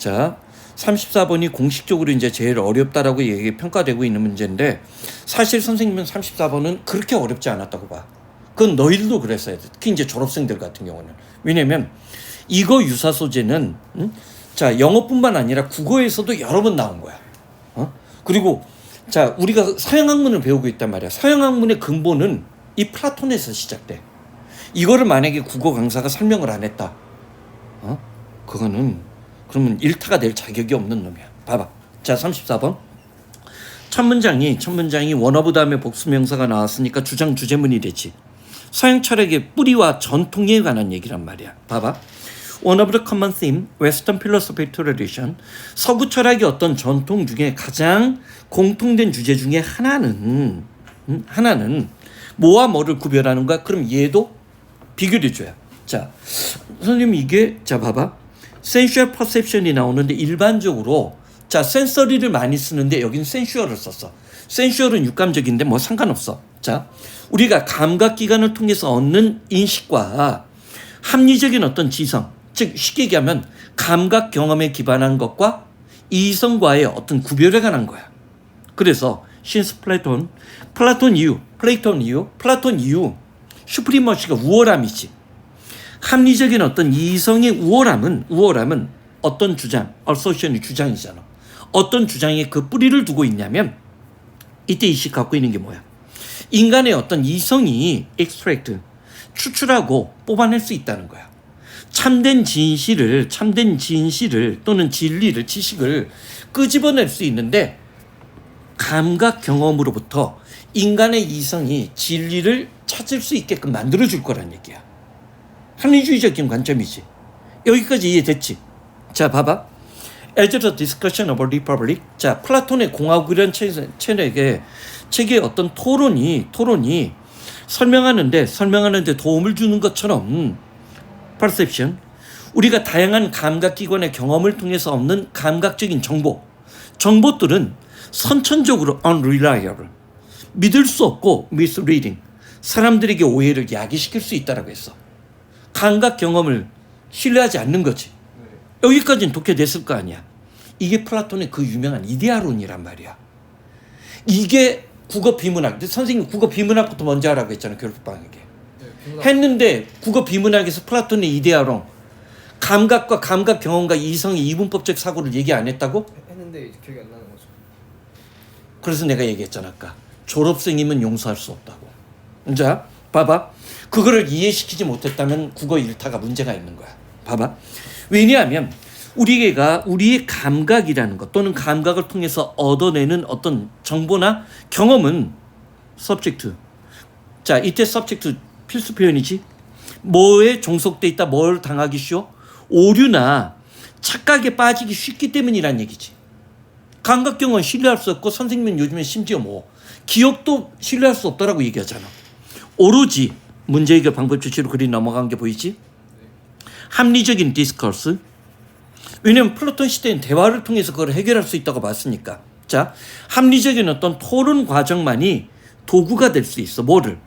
자, 34번이 공식적으로 이제 제일 어렵다라고 얘기 평가되고 있는 문제인데 사실 선생님은 34번은 그렇게 어렵지 않았다고 봐. 그건 너희들도 그랬어야 돼. 특히 이제 졸업생들 같은 경우는. 왜냐면 이거 유사 소재는 음? 자, 영어뿐만 아니라 국어에서도 여러 번 나온 거야. 어? 그리고 자, 우리가 서양 학문을 배우고 있단 말이야. 서양 학문의 근본은 이 플라톤에서 시작돼. 이거를 만약에 국어 강사가 설명을 안 했다. 어? 그거는 그러면 일타가 될 자격이 없는 놈이야. 봐봐. 자, 34번. 첫 문장이 첫 문장이 원어브 다음에 복수명사가 나왔으니까 주장 주제문이 되지. 서양 철학의 뿌리와 전통에 관한 얘기란 말이야. 봐봐. One of the common theme, Western philosophy tradition, 서구 철학의 어떤 전통 중에 가장 공통된 주제 중에 하나는 음, 하나는 뭐와 뭐를 구별하는 거야? 그럼 얘도 비교해 줘야. 자, 선생님 이게 자 봐봐. Sensual perception이 나오는데 일반적으로 자 센서리를 많이 쓰는데 여긴 sensual을 썼어. sensual은 육감적인데 뭐 상관없어. 자 우리가 감각 기관을 통해서 얻는 인식과 합리적인 어떤 지성, 즉 쉽게 얘기하면 감각 경험에 기반한 것과 이성과의 어떤 구별에 관한 거야. 그래서 신스 플라톤, 플라톤 이유, 플레이톤 이유, 플라톤 이유, 슈프리머시가 우월함이지. 합리적인 어떤 이성의 우월함은 우월함은 어떤 주장, 어소션이 주장이잖아. 어떤 주장에 그 뿌리를 두고 있냐면 이때 이식 갖고 있는 게 뭐야? 인간의 어떤 이성이 extract 추출하고 뽑아낼 수 있다는 거야. 참된 진실을 참된 진실을 또는 진리를 지식을 끄집어낼 수 있는데 감각 경험으로부터 인간의 이성이 진리를 찾을 수 있게끔 만들어 줄 거란 얘기야. 합리주의적인 관점이지. 여기까지 이해됐지? 자, 봐봐. As the discussion of republic. 자, 플라톤의 공화국이라는 책- 책에 책의 어떤 토론이 토론이 설명하는데 설명하는데 도움을 주는 것처럼 perception 우리가 다양한 감각 기관의 경험을 통해서 얻는 감각적인 정보 정보들은 선천적으로 unreliable 믿을 수 없고 misleading 사람들에게 오해를 야기시킬 수 있다라고 했어. 감각 경험을 신뢰하지 않는 거지. 여기까지는 독해됐을 거 아니야. 이게 플라톤의 그 유명한 이데아론이란 말이야. 이게 국어 비문학. 선생님 국어 비문학부터 먼저 하라고 했잖아 교육방에게. 네, 했는데 국어 비문학에서 플라톤의 이데아론 감각과 감각 경험과 이성의 이분법적 사고를 얘기 안 했다고? 했는데 기억이 안 나는 거죠. 그래서 내가 얘기했잖아 아까 졸업생이면 용서할 수 없다고. 자, 봐봐. 그거를 이해시키지 못했다면 국어 일타가 문제가 있는 거야. 봐봐. 왜냐하면 우리가 우리의 감각이라는 것 또는 감각을 통해서 얻어내는 어떤 정보나 경험은 subject. 자, 이때 subject 필수 표현이지. 뭐에 종속돼 있다, 뭘 당하기 쉬워? 오류나 착각에 빠지기 쉽기 때문이란 얘기지. 감각 경험은 신뢰할 수 없고 선생님은 요즘에 심지어 뭐 기억도 신뢰할 수 없다라고 얘기하잖아. 오로지 문제 해결 방법 주치로 그리 넘어간 게 보이지? 합리적인 디스커스. 왜냐면 플라톤 시대엔 대화를 통해서 그걸 해결할 수 있다고 봤으니까. 자, 합리적인 어떤 토론 과정만이 도구가 될 수 있어. 뭐를?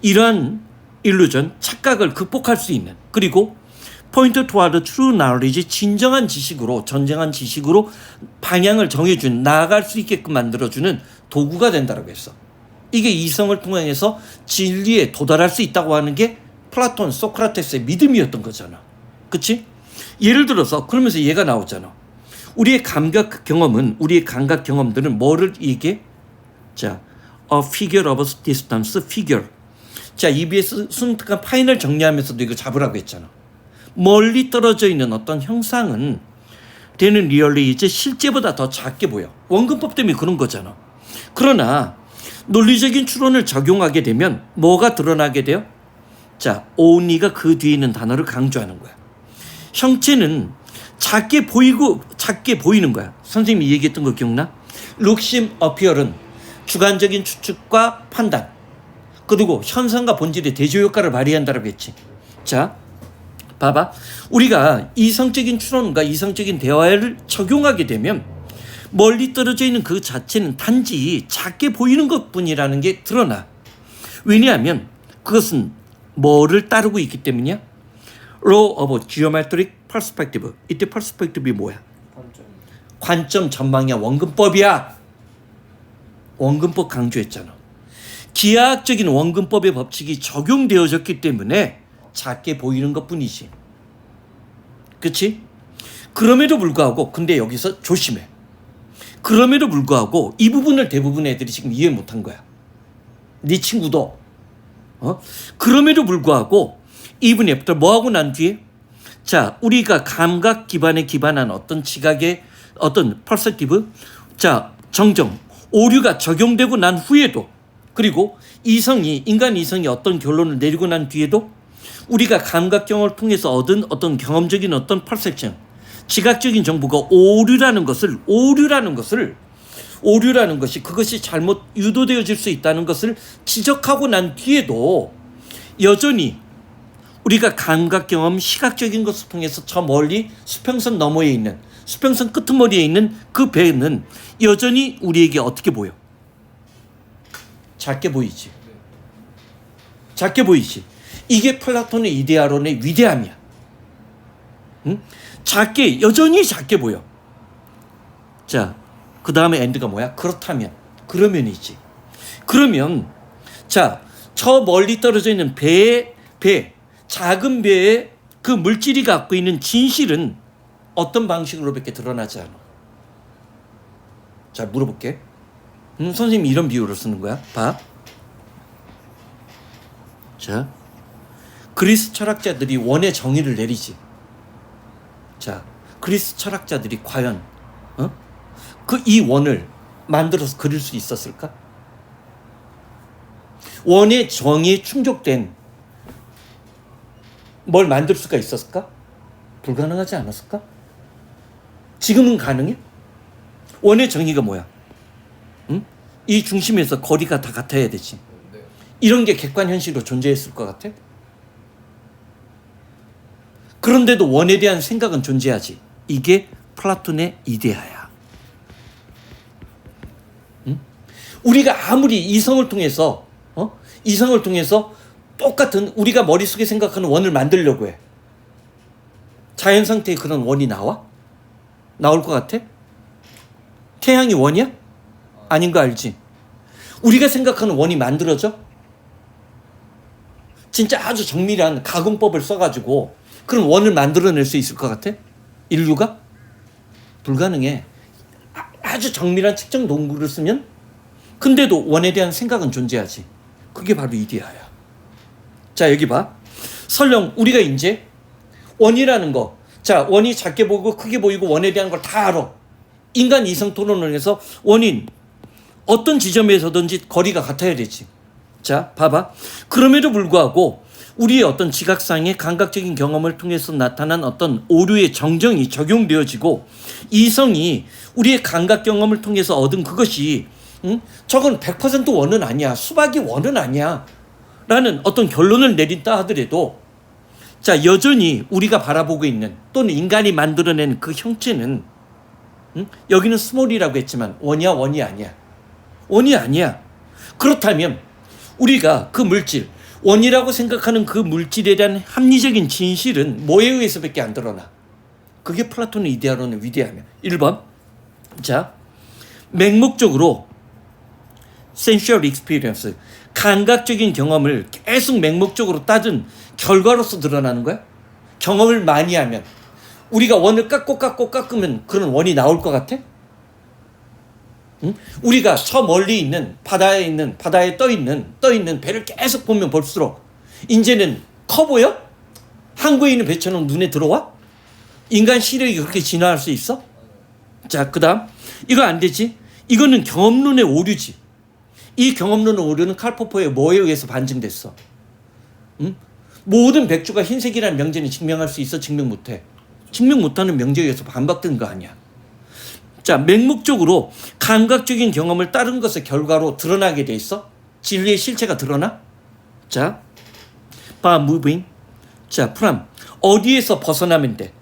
이러한 일루전, 착각을 극복할 수 있는. 그리고 포인트 투와드 트루 나울리지 진정한 지식으로 전쟁한 지식으로 방향을 정해준 나아갈 수 있게끔 만들어주는 도구가 된다고 했어. 이게 이성을 통해서 진리에 도달할 수 있다고 하는 게 플라톤, 소크라테스의 믿음이었던 거잖아. 그치? 예를 들어서 그러면서 얘가 나오잖아. 우리의 감각 경험은 우리의 감각 경험들은 뭐를 얘기해? 자, a figure of distance figure. 자, EBS 순특한 파인을 정리하면서도 이거 잡으라고 했잖아. 멀리 떨어져 있는 어떤 형상은 되는 리얼리 이제 실제보다 더 작게 보여. 원근법 때문에 그런 거잖아. 그러나 논리적인 추론을 적용하게 되면 뭐가 드러나게 돼요? 자, only가 그 뒤에 있는 단어를 강조하는 거야. 형체는 작게 보이고 작게 보이는 거야. 선생님이 얘기했던 거 기억나? 룩심 어피얼은 주관적인 추측과 판단 그리고 현상과 본질의 대조 효과를 발휘한다고 했지. 자, 봐봐. 우리가 이성적인 추론과 이성적인 대화를 적용하게 되면 멀리 떨어져 있는 그 자체는 단지 작게 보이는 것 뿐이라는 게 드러나. 왜냐하면 그것은 뭐를 따르고 있기 때문이야? Law of Geometric Perspective. 이때 perspective이 뭐야? 관점. 전망이야 원근법이야. 원근법 강조했잖아. 기하학적인 원근법의 법칙이 적용되어졌기 때문에 작게 보이는 것 뿐이지. 그렇지? 그럼에도 불구하고 근데 여기서 조심해. 그럼에도 불구하고 이 부분을 대부분 애들이 지금 이해 못한 거야. 네 친구도. 어? 그럼에도 불구하고 even after 뭐 하고 난 뒤에? 자 우리가 감각 기반에 기반한 어떤 지각의 어떤 퍼스티브 자 정정. 오류가 적용되고 난 후에도 그리고 이성이 인간 이성이 어떤 결론을 내리고 난 뒤에도 우리가 감각 경험을 통해서 얻은 어떤 경험적인 어떤 퍼셉션 지각적인 정보가 오류라는 것을 오류라는 것을 오류라는 것이 그것이 잘못 유도되어질 수 있다는 것을 지적하고 난 뒤에도 여전히 우리가 감각 경험 시각적인 것을 통해서 저 멀리 수평선 너머에 있는 수평선 끄트머리에 있는 그 배는 여전히 우리에게 어떻게 보여? 작게 보이지. 작게 보이지. 이게 플라톤의 이데아론의 위대함이야. 응? 작게 여전히 작게 보여. 자, 그 다음에 엔드가 뭐야? 그렇다면 그러면이지. 그러면 자, 저 멀리 떨어져 있는 배의 배 작은 배에 그 물질이 갖고 있는 진실은 어떤 방식으로밖에 드러나지 않아. 자, 물어볼게. 음, 선생님이 이런 비유를 쓰는 거야. 봐. 자, 그리스 철학자들이 원의 정의를 내리지. 자, 그리스 철학자들이 과연 어? 그 이 원을 만들어서 그릴 수 있었을까? 원의 정의에 충족된 뭘 만들 수가 있었을까? 불가능하지 않았을까? 지금은 가능해? 원의 정의가 뭐야? 응? 이 중심에서 거리가 다 같아야 되지. 네. 이런 게 객관 현실로 존재했을 것 같아? 그런데도 원에 대한 생각은 존재하지. 이게 플라톤의 이데아야. 응? 우리가 아무리 이성을 통해서 어? 이성을 통해서 똑같은 우리가 머릿속에 생각하는 원을 만들려고 해. 자연 상태에 그런 원이 나와? 나올 것 같아? 태양이 원이야? 아닌 거 알지? 우리가 생각하는 원이 만들어져? 진짜 아주 정밀한 가공법을 써가지고 그런 원을 만들어낼 수 있을 것 같아? 인류가? 불가능해. 아- 아주 정밀한 측정 도구를 쓰면 근데도 원에 대한 생각은 존재하지. 그게 바로 이데아야. 자, 여기 봐. 설령 우리가 이제 원이라는 거. 자, 원이 작게 보이고 크게 보이고 원에 대한 걸 다 알아. 인간 이성 토론을 해서 원인 어떤 지점에서든지 거리가 같아야 되지. 자, 봐봐. 그럼에도 불구하고 우리의 어떤 지각상의 감각적인 경험을 통해서 나타난 어떤 오류의 정정이 적용되어지고 이성이 우리의 감각 경험을 통해서 얻은 그것이 응? 저건 100% 원은 아니야. 수박이 원은 아니야. 라는 어떤 결론을 내린다 하더라도 자, 여전히 우리가 바라보고 있는 또는 인간이 만들어낸 그 형체는 응? 여기는 스몰이라고 했지만 원이야 원이 아니야. 원이 아니야. 그렇다면 우리가 그 물질 원이라고 생각하는 그 물질에 대한 합리적인 진실은 뭐에 의해서밖에 안 드러나. 그게 플라톤의 이데아론의 위대함이야. 1번. 자, 맹목적으로 sensual experience 감각적인 경험을 계속 맹목적으로 따진 결과로서 드러나는 거야. 경험을 많이 하면 우리가 원을 깎고 깎고 깎으면 그런 원이 나올 것 같아? 응? 우리가 저 멀리 있는 바다에 있는 바다에 떠 있는 떠 있는 배를 계속 보면 볼수록 이제는 커 보여? 항구에 있는 배처럼 눈에 들어와? 인간 시력이 그렇게 진화할 수 있어? 자, 그다음 이거 안 되지? 이거는 경험론의 오류지. 이 경험론의 오류는 칼포포의 뭐에 의해서 반증됐어? 응? 모든 백주가 흰색이라는 명제는 증명할 수 있어? 증명 못해? 증명 못하는 명제에 의해서 반박된 거 아니야? 자, 맹목적으로 감각적인 경험을 따른 것의 결과로 드러나게 돼 있어? 진리의 실체가 드러나? 자, 바 무빙. 자, 프람. 어디에서 벗어나면 돼?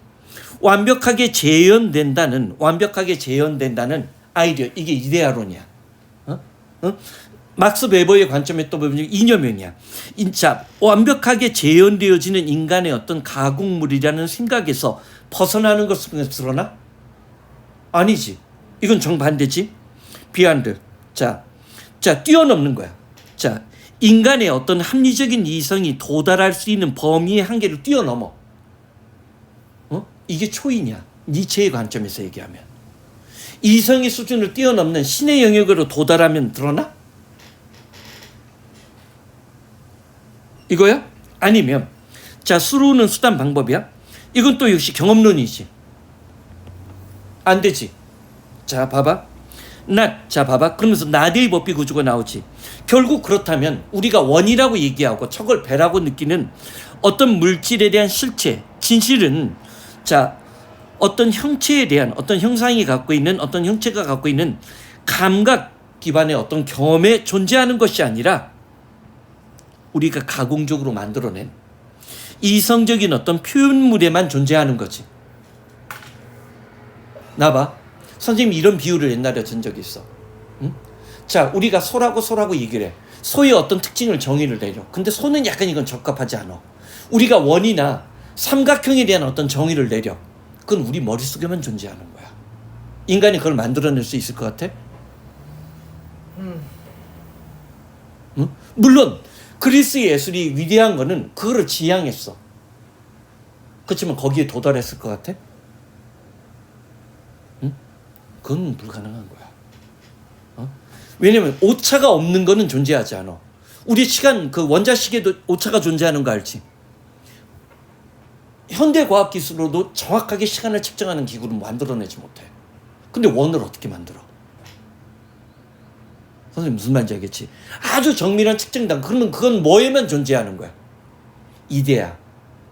완벽하게 재현된다는 완벽하게 재현된다는 아이디어 이게 이데아론이야. 어? 어? 막스 베버의 관점에 또 보면 이념형이야. 자, 완벽하게 재현되어지는 인간의 어떤 가공물이라는 생각에서 벗어나는 것을 드러나? 아니지. 이건 정반대지. 비한드. 자, 자 뛰어넘는 거야. 자, 인간의 어떤 합리적인 이성이 도달할 수 있는 범위의 한계를 뛰어넘어. 어? 이게 초인이야. 니체의 관점에서 얘기하면. 이성의 수준을 뛰어넘는 신의 영역으로 도달하면 드러나? 이거야? 아니면 자 수로는 수단 방법이야? 이건 또 역시 경험론이지. 안 되지. 자 봐봐. 나, 자 봐봐. 그러면서 나대의 법비 구조가 나오지. 결국 그렇다면 우리가 원이라고 얘기하고 저걸 배라고 느끼는 어떤 물질에 대한 실체, 진실은 자 어떤 형체에 대한 어떤 형상이 갖고 있는 어떤 형체가 갖고 있는 감각 기반의 어떤 경험에 존재하는 것이 아니라 우리가 가공적으로 만들어낸 이성적인 어떤 표현물에만 존재하는 거지. 나봐. 선생님이 이런 비유를 옛날에 든 적이 있어. 응? 자, 우리가 소라고 소라고 얘기를 해. 소의 어떤 특징을 정의를 내려. 근데 소는 약간 이건 적합하지 않아. 우리가 원이나 삼각형에 대한 어떤 정의를 내려. 그건 우리 머릿속에만 존재하는 거야. 인간이 그걸 만들어낼 수 있을 것 같아? 음. 응? 물론 그리스 예술이 위대한 거는 그거를 지향했어. 그렇지만 거기에 도달했을 것 같아? 응? 그건 불가능한 거야. 어? 왜냐면 오차가 없는 거는 존재하지 않아. 우리 시간 그 원자식에도 오차가 존재하는 거 알지? 현대 과학 기술로도 정확하게 시간을 측정하는 기구를 만들어내지 못해. 근데 원을 어떻게 만들어? 선생님 무슨 말인지 알겠지? 아주 정밀한 측정단 그러면 그건 뭐에만 존재하는 거야? 이데아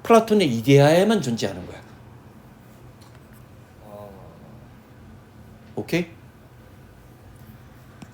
플라톤의 이데아에만 존재하는 거야 어. 오케이?